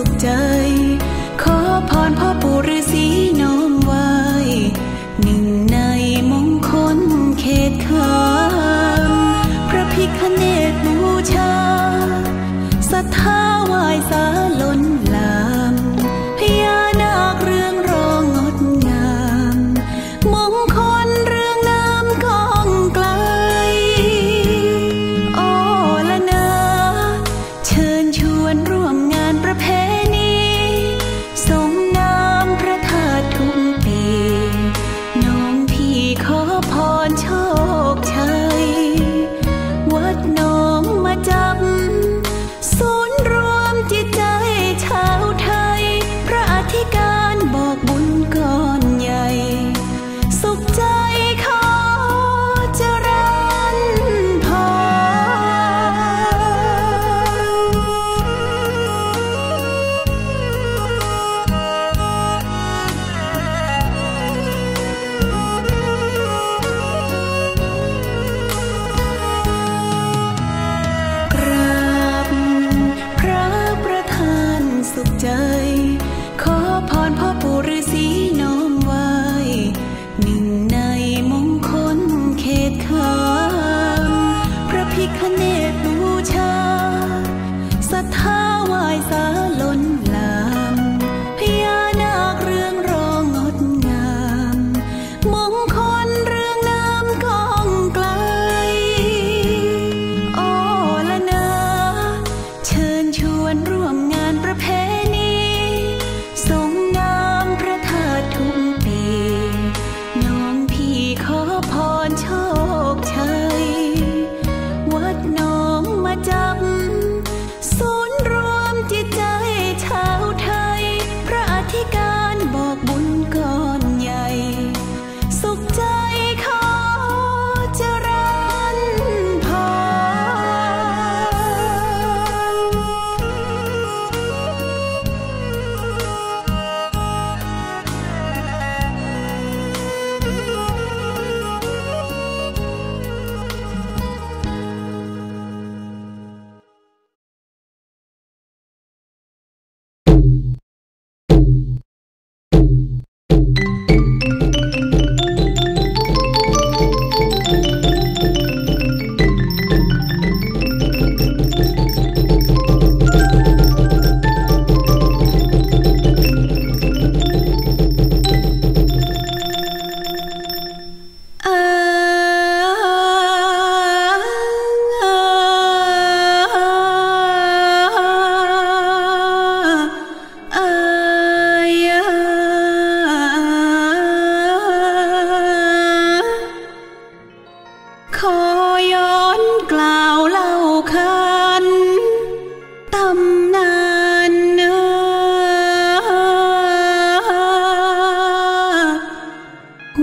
สุขใจ ขอพรพ่อปู่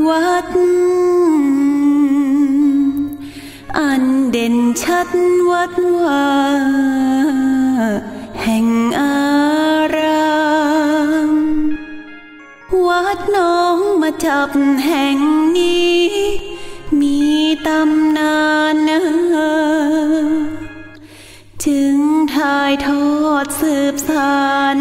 วัด อันเด่นชัดวัดว่า แห่งอาราม วัดน้องมาจับแห่งนี้ มีตำนานเนจึงถ่ายทอดสืบสาน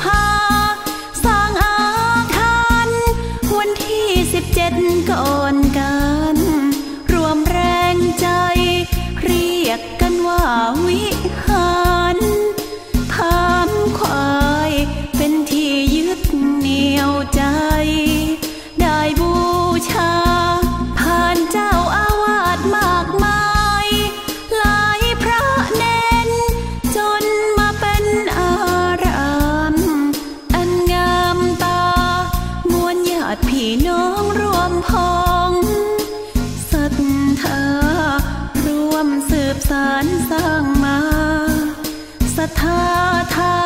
ภา สารสร้างมาศรัทธาทา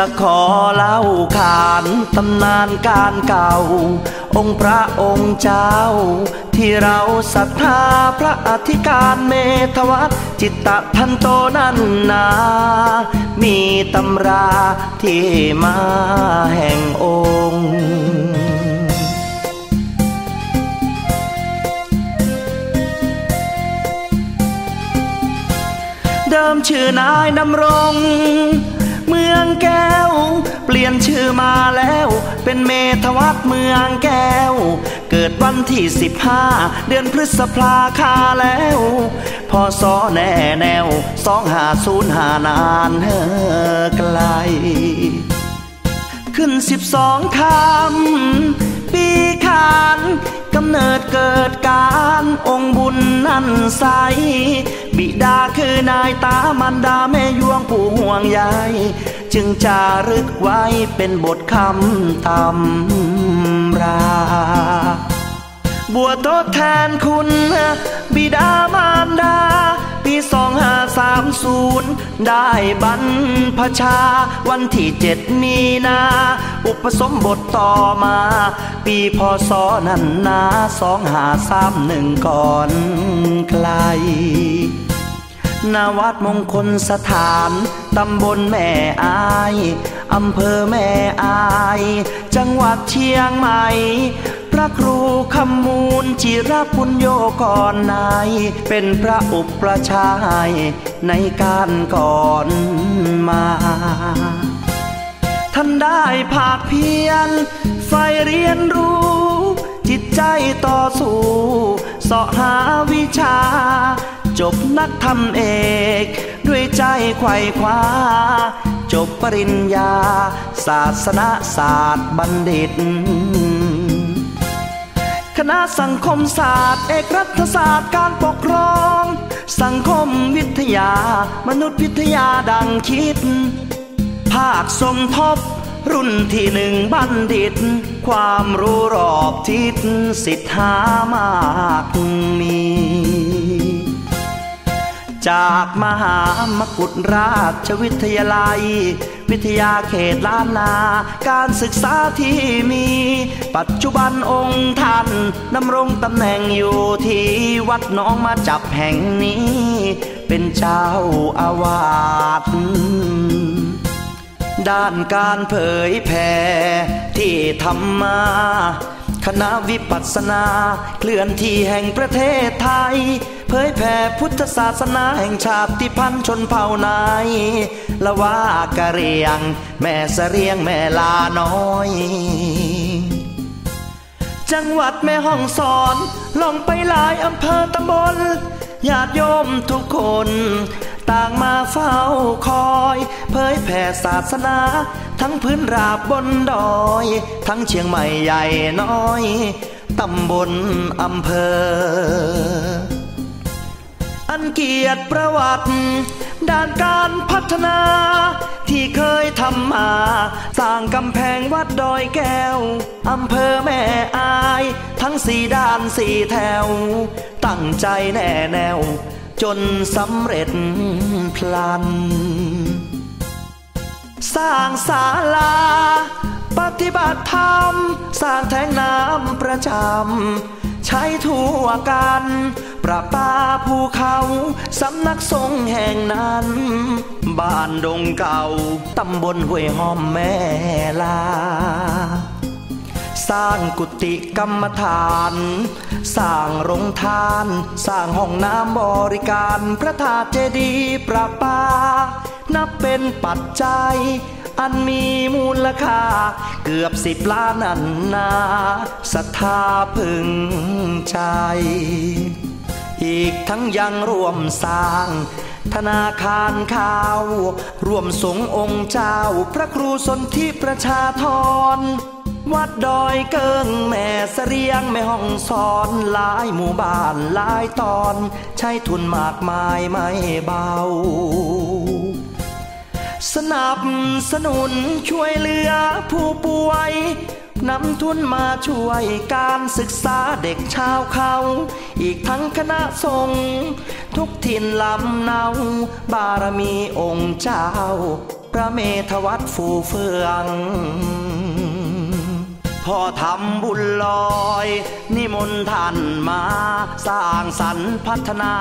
จะขอเล่าขานตำนานการเก่า องค์พระองค์เจ้า ที่เราศรัทธาพระอธิการเมธวัตจิตตทันโตนันนา มีตำราที่มาแห่งองค์เดิมชื่อนายดำรง เมืองแก้ว เปลี่ยนชื่อมาแล้ว เป็นเมธวัฒเมืองแก้ว เกิดวันที่ 15 เดือนพฤษภาคาแล้วพอสอแน่แนวสองหาศูนย์หานานเฮอไกล ขึ้นสิบสองคำปีขาน กำเนิดเกิดการองค์บุญนั่นใส บิดาคือนายตามันดาแม่ยวงผู้ห่วงใยจึงจารึกไว้เป็นบทคำตำราบัวทดแทนคุณ บิดามารดา ศูนย์ได้บรรพชา วันที่เจ็ดมีนา อุปสมบทต่อมา ปีพศนั้นนาสองหาสามหนึ่งก่อนไกลนาวัดมงคลสถาน ตำบลแม่อาย อำเภอแม่อาย จังหวัดเชียงใหม่ ระครูคำมูลจิรปุญโยก่อนนาย เป็นพระอุปชายย์ในการก่อนมา ท่านได้ภาคเพียรไฟเรียนรู้ จิตใจต่อสู้เสาะหาวิชา จบนักทำเอก ด้วยใจไขว่คว้าจบปริญญา ศาสนาศาสตร์บัณฑิต คณะสังคมศาสตร์ เอกรัฐศาสตร์การปกครอง สังคมวิทยา มนุษยวิทยาดังคิด ภาคสมทบ รุ่นที่หนึ่งบัณฑิต ความรู้รอบทิศสิทธามากมี จากมหามกุฏราชวิทยาลัย วิทยาเขตล้านนา การศึกษาที่มี ปัจจุบันองค์ท่านดำรงตำแหน่งอยู่ที่วัดน้องมาจับแห่งนี้ เป็นเจ้าอาวาสด้านการเผยแผ่ที่ทำมาคณะวิปัสสนา เคลื่อนที่แห่งประเทศไทย เผยแผ่พุทธศาสนาแห่งชาติพันธุ์ชนเผ่านายละว่ากะเรียง แม่เสเรียงแม่ลาน้อยจังหวัดแม่ห้องสอนลองไปหลายอำเภอตำบลญาติโยมทุกคน ต่างมาเฝ้าคอย เผยแผ่ศาสนา ทั้งพื้นราบบนดอย ทั้งเชียงใหม่ใหญ่น้อย ตำบลอำเภอ นเกียรติประวัติ ด้านการพัฒนา ที่เคยทำมา สร้างกำแพงวัดดอยแก้ว อำเภอแม่อาย ทั้งสี่ด้านสี่แถว ตั้งใจแน่แนว จนสำเร็จพลัน สร้างศาลา ปฏิบัติธรรม สร้างแทงน้ำประจำใช้ทั่วกัน ประปาภูเขาสำนักทรงแห่งนั้น บ้านดงเก่าตำบลห้วยหอมแม่ลา สร้างกุฏิกรรมฐาน สร้างโรงทาน สร้างห้องน้ำบริการพระธาตุเจดีย์ประปา นับเป็นปัจจัยอันมีมูลค่า เกือบสิบล้านนันนาศรัทธาพึงใจ อีกทั้งยังร่วมสร้าง ธนาคารข้าว ร่วมสงองค์เจ้า พระครูสนธิประชาธรวัดดอยเกิงแม่เสรียงแม่ห้องสอนหลายหมู่บ้านหลายตอน ใช้ทุนมากมายไม่เบา สนับสนุนช่วยเหลือผู้ป่วย นำทุนมาช่วยการศึกษาเด็กชาวเขา อีกทั้งคณะสงฆ์ทุกถิ่นลำเนา บารมีองค์เจ้า พระเมธวัตฟูเฟือง พ่อทำบุญลอย นิมนต์ท่านมา สร้างสรรค์พัฒนา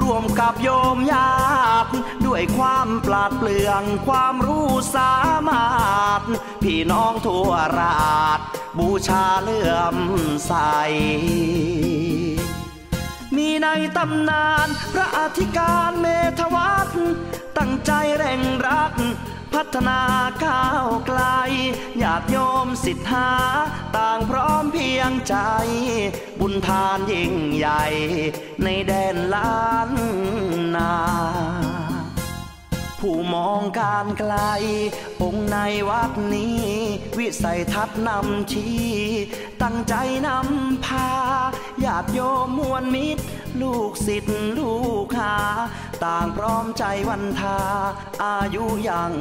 ร่วมกับโยมญาติด้วยความปราดเปลืองความรู้สามารถ พี่น้องทั่วราช บูชาเลื่อมใสมีในตำนานพระอธิการเมธวัฒน์ตั้งใจเร่งรัก พัฒนาก้าวไกลญาติโยมสิทธา ต่างพร้อมเพียงใจ บุญทานยิ่งใหญ่ ในแดนล้านนา ผู้มองการไกล องค์ในวัดนี้ วิสัยทัศน์นำชี้ ตั้งใจนำพาาติโยมมวลมิตร ลูกศิษย์ลูกหา ต่างพร้อมใจวันทา อายุยัง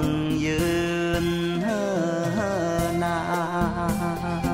ยืนนานา